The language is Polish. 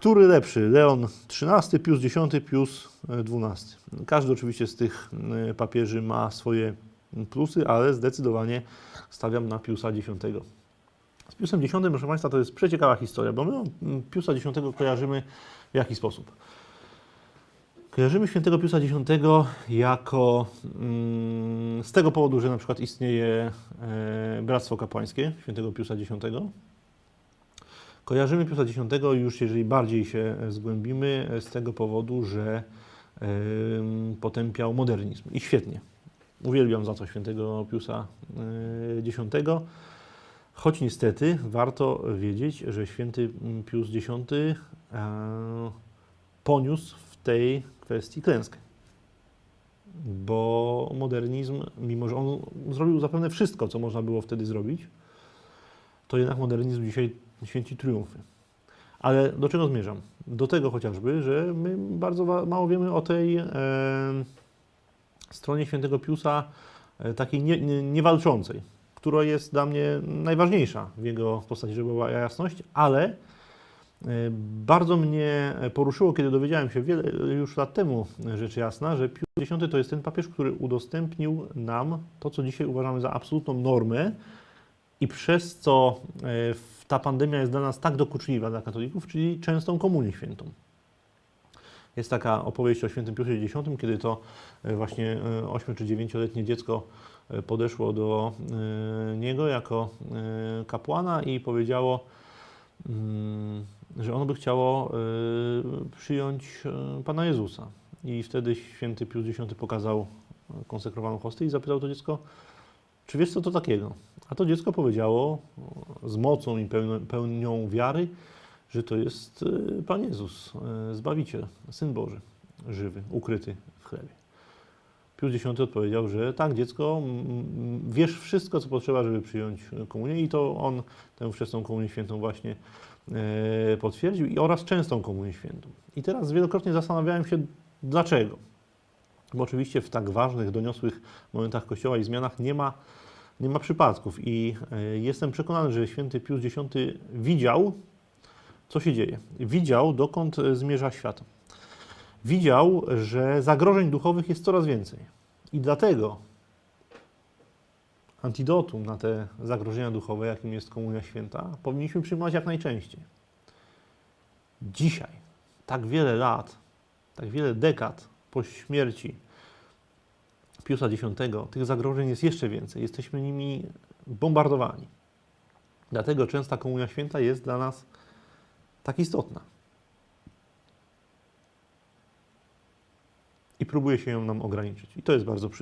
Który lepszy? Leon XIII, Pius X, Pius XII. Każdy oczywiście z tych y, papieży ma swoje plusy, ale zdecydowanie stawiam na Piusa X. Z Piusem X, proszę Państwa, to jest przeciekawa historia, bo my Piusa X kojarzymy w jaki sposób? Kojarzymy świętego Piusa X jako mm, z tego powodu, że na przykład istnieje e, Bractwo Kapłańskie świętego Piusa X. Kojarzymy Piusa X już, jeżeli bardziej się zgłębimy, z tego powodu, że potępiał modernizm. I świetnie. Uwielbiam za to świętego Piusa e, X. Choć niestety warto wiedzieć, że święty Pius X e, poniósł w tej kwestii klęskę. Bo modernizm, mimo że on zrobił zapewne wszystko, co można było wtedy zrobić, to jednak modernizm dzisiaj święci triumfy. Ale do czego zmierzam? Do tego chociażby, że my bardzo mało wiemy o tej e, stronie świętego Piusa, e, takiej nie, nie, niewalczącej, która jest dla mnie najważniejsza w jego postaci, żeby była jasność, ale e, bardzo mnie poruszyło, kiedy dowiedziałem się wiele już lat temu, rzecz jasna, że Pius X to jest ten papież, który udostępnił nam to, co dzisiaj uważamy za absolutną normę i przez co e, ta pandemia jest dla nas tak dokuczliwa dla katolików, czyli częstą komunię świętą. Jest taka opowieść o świętym Piusie X, kiedy to e, właśnie 8 czy 9-letnie dziecko e, podeszło do e, niego jako e, kapłana i powiedziało, mm, że ono by chciało e, przyjąć e, Pana Jezusa. I wtedy święty Pius X pokazał e, konsekrowaną hostię i zapytał to dziecko, czy wiesz co to takiego? A to dziecko powiedziało z mocą i pełnią, wiary, że to jest e, Pan Jezus, e, Zbawiciel, Syn Boży, żywy, ukryty w chlebie. Pius X odpowiedział, że tak, dziecko, wiesz wszystko, co potrzeba, żeby przyjąć komunię i to on tę wczesną komunię świętą właśnie e, potwierdził i oraz częstą komunię świętą. I teraz wielokrotnie zastanawiałem się, dlaczego. Bo oczywiście w tak ważnych, doniosłych momentach Kościoła i zmianach nie ma, nie ma przypadków. I e, jestem przekonany, że święty Pius X widział, co się dzieje. Widział, dokąd e, zmierza świat. Widział, że zagrożeń duchowych jest coraz więcej. I dlatego antidotum na te zagrożenia duchowe, jakim jest Komunia Święta, powinniśmy przyjmować jak najczęściej. Dzisiaj, tak wiele lat, tak wiele dekad po śmierci Piusa X, tych zagrożeń jest jeszcze więcej. Jesteśmy nimi bombardowani. Dlatego częsta Komunia Święta jest dla nas tak istotna. I próbuje się ją nam ograniczyć. I to jest bardzo przykre.